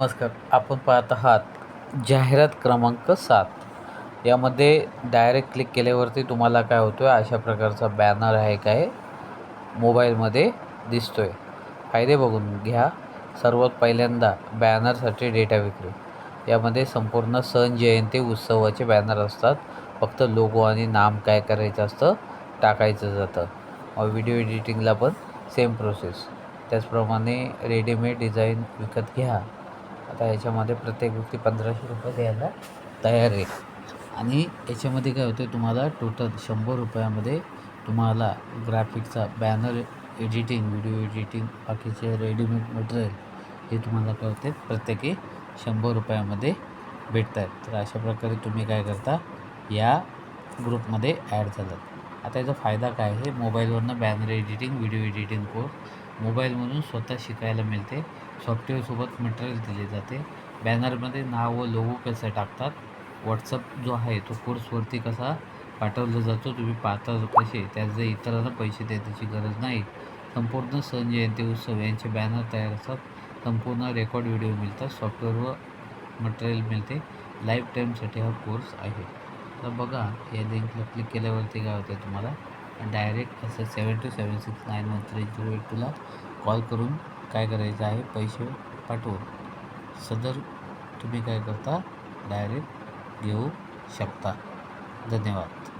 नमस्कार. आपण पाहत आहात जाहिरात क्रमांक सात. यामध्ये डायरेक्ट क्लिक केल्यावरती तुम्हाला काय होतो आहे अशा प्रकारचा बॅनर आहे काय मोबाईलमध्ये दिसतो आहे फायदे बघून घ्या. सर्वात पहिल्यांदा बॅनरसाठी डेटा विक्री. यामध्ये संपूर्ण सण जयंती उत्सवाचे बॅनर असतात. फक्त लोगो आणि नाम काय करायचं असतं टाकायचं जातं. व्हिडिओ एडिटिंगला पण सेम प्रोसेस त्याचप्रमाणे रेडीमेड डिझाईन विकत घ्या. आता याच्यामध्ये प्रत्येक व्यक्ती पंधराशे रुपये द्यायला तयार आहे. आणि याच्यामध्ये काय होतं तुम्हाला टोटल शंभर रुपयामध्ये तुम्हाला ग्राफिकचा बॅनर एडिटिंग व्हिडिओ एडिटिंग बाकीचे रेडीमेड मटेरियल हे तुम्हाला काय होते प्रत्येकी शंभर रुपयामध्ये भेटत आहेत तर अशा प्रकारे तुम्ही काय करता या ग्रुपमध्ये ॲड झालात. आता याचा फायदा काय आहे मोबाईलवरनं banner editing video editing course मोबाईलमधून स्वतः शिकायला मिळते. सॉफ्टवेअरसोबत मटेरियल दिले जाते. बॅनरमध्ये नाव व लोगो कसं टाकतात? व्हॉट्सअप जो आहे तो कोर्सवरती कसा पाठवला जातो? तुम्ही पाहता कसे? त्याचे इतरांना पैसे द्यायची गरज नाही. संपूर्ण सण जयंती उत्सव यांचे बॅनर तयार असतात. संपूर्ण रेकॉर्ड व्हिडिओ मिळतात. सॉफ्टवेअर व मटेरियल मिळते. लाईफ टाईमसाठी हा कोर्स आहे. तर बघा या लिंकला क्लिक केल्यावरती काय होते तुम्हाला? डायरेक्ट असं seven two seven six nine one three zero eight टूला call करून काय करायचं आहे पैसे पाठवून सदर तुम्ही काय करता डायरेक्ट घेऊ शकता. धन्यवाद.